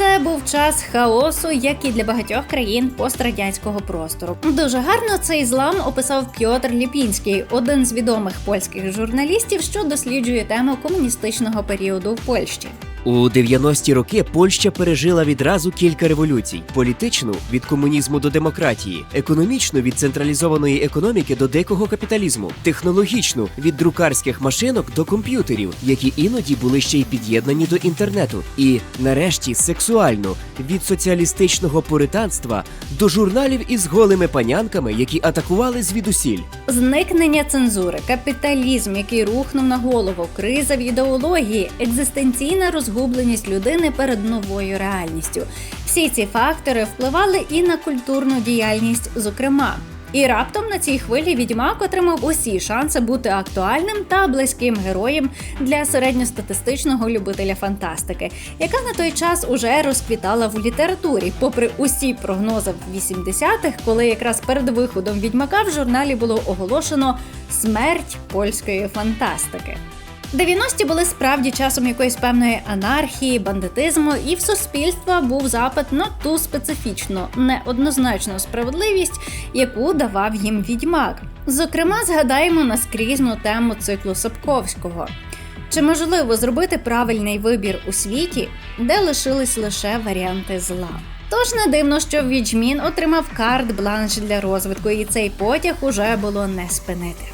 Це був час хаосу, як і для багатьох країн пострадянського простору. Дуже гарно цей злам описав Пьотр Ліпінський, один з відомих польських журналістів, що досліджує тему комуністичного періоду в Польщі. У 90-ті роки Польща пережила відразу кілька революцій: політичну від комунізму до демократії, економічну від централізованої економіки до дикого капіталізму, технологічну від друкарських машинок до комп'ютерів, які іноді були ще й під'єднані до інтернету, і нарешті сексуальну від соціалістичного пуританства до журналів із голими панянками, які атакували звідусіль. Зникнення цензури, капіталізм, який рухнув на голову, криза в ідеології, екзистенційна розгубленість людини перед новою реальністю. Всі ці фактори впливали і на культурну діяльність, зокрема. І раптом на цій хвилі відьмак отримав усі шанси бути актуальним та близьким героєм для середньостатистичного любителя фантастики, яка на той час уже розквітала в літературі, попри усі прогнози в 80-х, коли якраз перед виходом відьмака в журналі було оголошено смерть польської фантастики. 90-ті були справді часом якоїсь певної анархії, бандитизму, і в суспільства був запит на ту специфічну, неоднозначну справедливість, яку давав їм відьмак. Зокрема, згадаємо наскрізну тему циклу Сапковського. Чи можливо зробити правильний вибір у світі, де лишились лише варіанти зла? Тож не дивно, що Відьмін отримав карт-бланш для розвитку, і цей потяг уже було не спинити.